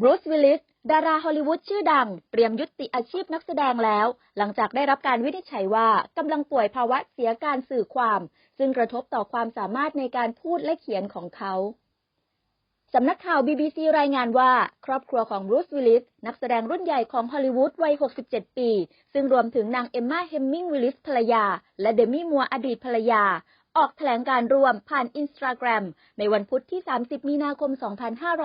บรูซวิลลิส ดาราฮอลลีวูดชื่อดัง เตรียมยุติอาชีพนักแสดงแล้ว หลังจากได้รับการวินิจฉัยว่ากำลังป่วยภาวะเสียการสื่อความ ซึ่งกระทบต่อความสามารถในการพูดและเขียนของเขาสำนักข่าว BBC รายงานว่า ครอบครัวของบรูซวิลลิส นักแสดงรุ่นใหญ่ของฮอลลีวูดวัย 67 ปี ซึ่งรวมถึงนางเอมมาเฮมมิงวิลลิสภรรยา และเดมี่มัวอดีตภรรยา ออกแถลงการรวมผ่านอินสตาแกรมในวันพุธที่ 30 มีนาคม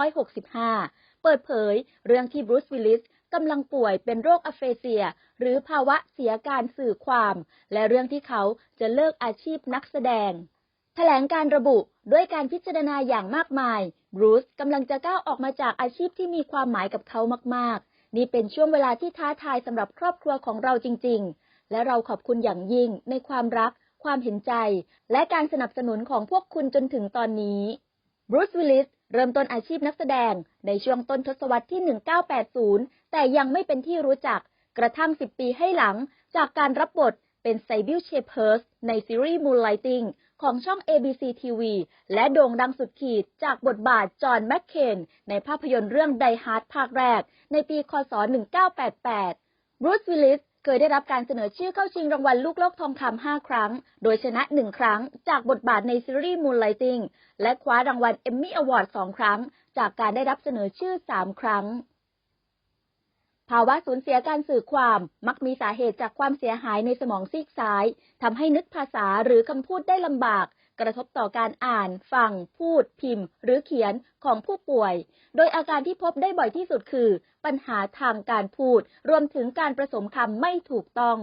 2565 เปิดเผย เรื่องที่บรูซวิลลิสกำลังป่วยเป็นโรคอะเฟเซีย หรือภาวะเสียการสื่อความ และเรื่องที่เขาจะเลิกอาชีพนักแสดง แถลงการระบุด้วยการพิจารณาอย่างมากมายบรูซกำลังจะก้าวออกมาจากอาชีพที่มีความหมายกับเขามาก ๆ นี่เป็นช่วงเวลาที่ท้าทายสำหรับครอบครัวของเราจริง ๆ และเราขอบคุณอย่างยิ่งในความรัก ความเห็นใจ และการสนับสนุนของพวกคุณจนถึงตอนนี้ บรูซวิลลิสเริ่มต้นอาชีพนักแสดงในช่วงต้นทศวรรษที่ 1980 แต่ยังไม่เป็นที่รู้จัก กระทั่ง 10 ปีให้หลัง จากการรับบทเป็นไซบิลเชเพ r ร์สในซีรีส์ Moonlighting ของช่อง ABC TV และโด่งดังสุดขีดจากบทบาทจอห์นแมคเคนในภาพยนตร์เรื่องไดฮาร์ดภาคแรก ในปี คศ 1988 บรูซวิลลิส เคยได้รับการเสนอชื่อเข้าชิงรางวัลลูกโลกทองคำ5ครั้ง โดยชนะ1ครั้ง จากบทบาทในซีรีส์ Moonlighting และคว้ารางวัลเอมมี่อวอร์ด2ครั้ง จากการได้รับเสนอชื่อ3ครั้ง ภาวะสูญเสียการสื่อความมักมีสาเหตุจากความเสียหายในสมองซีกซ้ายทำให้นึกภาษาหรือคำพูดได้ลำบาก กระทบต่อการอ่าน ฟัง พูด พิมพ์ หรือเขียนของผู้ป่วย โดยอาการที่พบได้บ่อยที่สุดคือ ปัญหาทางการพูด รวมถึงการผสมคำไม่ถูกต้อง